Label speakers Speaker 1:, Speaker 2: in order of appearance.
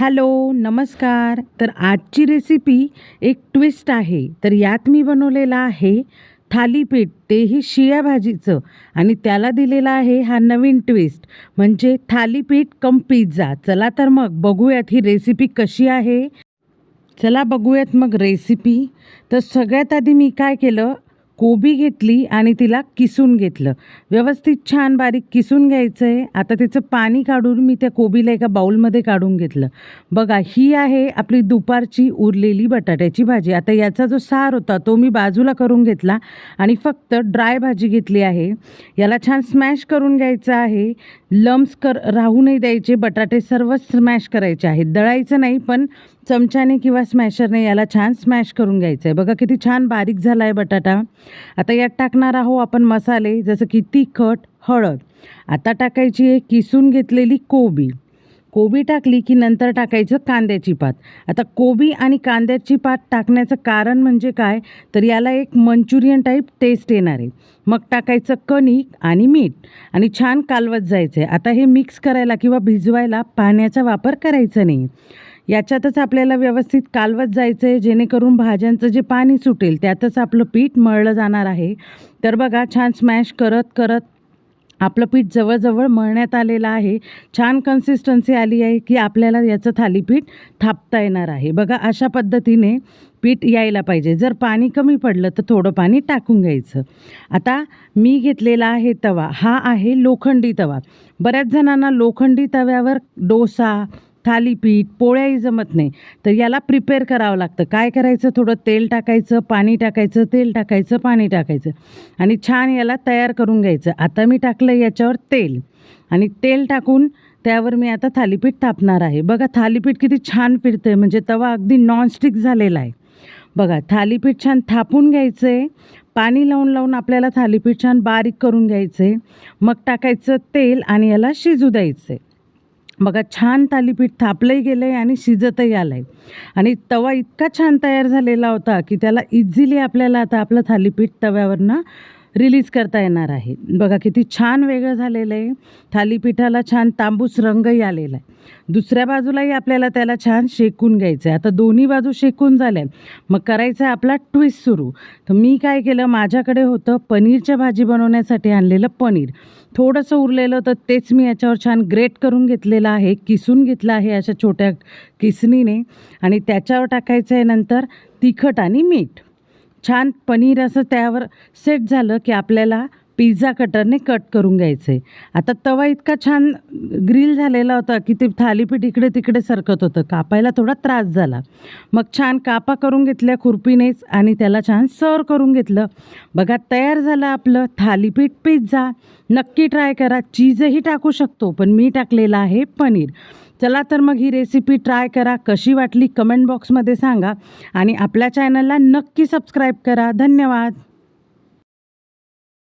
Speaker 1: Hello नमस्कार. तर आजची रेसिपी एक ट्विस्ट आहे. तर यात मी बनवलेला आहे थालीपीठ तेही शिळ्या भाजीचं. आणि त्याला दिलेला आहे हा नवीन ट्विस्ट म्हणजे थालीपीठ कम पिझ्झा चला तर मग बघूयात ही रेसिपी कशी आहे. चला बघूयात मग रेसिपी तर सगळ्यात आधी मी काय केलं? कोबी घेतली आणि तिला किसून घेतलं. व्यवस्थित छान बारीक किसून घ्यायचं आहे आता त्याचं पाणी काढून मी त्या कोबीला एका बाऊलमध्ये काढून घेतलं. बघा ही आहे आपली दुपारची उरलेली बटाट्याची भाजी. आता याचा जो सार होता तो मी बाजूला करून घेतला आणि फक्त ड्राय भाजी घेतली आहे. याला छान स्मॅश करून घ्यायचं आहे. लम्स कर राहू नाही द्यायचे बटाटे सर्व स्मॅश करायचे आहेत. दळायचं नाही पण चमच्याने किंवा स्मॅशरने याला छान स्मॅश करून घ्यायचं आहे बघा किती छान बारीक झाला आहे बटाटा. आता यात टाकणार आहो आपण मसाले जसं की तिखट हळद. आता टाकायची आहे किसून घेतलेली कोबी. कोबी टाकली की नंतर टाकायचं कांद्याची पात. आता कोबी आणि कांद्याची पात टाकण्याचं कारण म्हणजे काय? तर याला एक मंचुरियन टाईप टेस्ट येणार आहे. मग टाकायचं कणिक आणि मीठ. आणि छान कालवत जायचं आहे आता हे मिक्स करायला किंवा भिजवायला पाण्याचा वापर करायचा नाही. याच्यातच आपल्याला व्यवस्थित कालवत जायचं आहे जेणेकरून भाज्यांचं जे पाणी सुटेल त्यातच आपलं पीठ मळलं जाणार आहे. तर बघा छान स्मॅश करत करत आपलं पीठ जवळजवळ मळण्यात आलेलं आहे. छान कन्सिस्टन्सी आली आहे की आपल्याला याचं थालीपीठ थापता येणार आहे. बघा अशा पद्धतीने पीठ यायला पाहिजे. जर पाणी कमी पडलं तर थोडं पाणी टाकून घ्यायचं. आता मी घेतलेला आहे तवा. हा आहे लोखंडी तवा. बऱ्याच जणांना लोखंडी तव्यावर डोसा थालीपीठ पोळ्याही जमत नाही. तर याला प्रिपेअर करावं लागतं. काय करायचं? थोडं तेल टाकायचं पाणी टाकायचं तेल टाकायचं पाणी टाकायचं. आणि छान याला तयार करून घ्यायचं. आता मी टाकलं याच्यावर तेल. आणि तेल टाकून त्यावर मी आता थालीपीठ थापणार आहे. बघा थालीपीठ किती छान फिरतं आहे म्हणजे तवा अगदी नॉनस्टिक झालेला आहे. बघा थालीपीठ छान थापून घ्यायचं आहे पाणी लावून लावून आपल्याला थालीपीठ छान बारीक करून घ्यायचं आहे मग टाकायचं तेल आणि याला शिजू द्यायचं आहे बघा छान थालीपीठ थापलंही गेलं आहे आणि शिजतही आलं आहे आणि तवा इतका छान तयार झालेला होता की त्याला इझिली आपल्याला आता आपलं थालीपीठ तव्यावरनं रिलीज करता येणार आहे. बघा किती छान वेगळं झालेलं आहे. थालीपीठाला छान तांबूस रंगही आलेला आहे. दुसऱ्या बाजूलाही आपल्याला त्याला छान शेकून घ्यायचं आहे. आता दोन्ही बाजू शेकून झाल्या मग करायचं आहे आपला ट्विस्ट सुरू. तर मी काय केलं? माझ्याकडे होतं पनीरच्या भाजी बनवण्यासाठी आणलेलं पनीर. थोडंसं उरलेलं तर तेच मी याच्यावर छान ग्रेट करून घेतलेलं आहे. किसून घेतलं आहे अशा छोट्या किसणीने. आणि त्याच्यावर टाकायचं आहे नंतर तिखट आणि मीठ. छान पनीर असं त्यावर सेट झालं की आपल्याला पिझ्झा कटरने कट करून घ्यायचं आहे आता तवा इतका छान ग्रिल झालेला होता की ते थालीपीठ इकडे तिकडे सरकत होतं. कापायला थोडा त्रास झाला. मग छान कापा करून घेतल्या खुरपीनेच आणि त्याला छान सर्व करून घेतलं. बघा तयार झालं आपलं थालीपीठ पिझ्झा नक्की ट्राय करा. चीजही टाकू शकतो पण मी टाकलेलं आहे पनीर. चला तर मग ही रेसिपी ट्राय करा. कशी वाटली? कमेंट बॉक्समध्ये सांगा. आणि आपल्या चॅनलला नक्की सबस्क्राईब करा. धन्यवाद.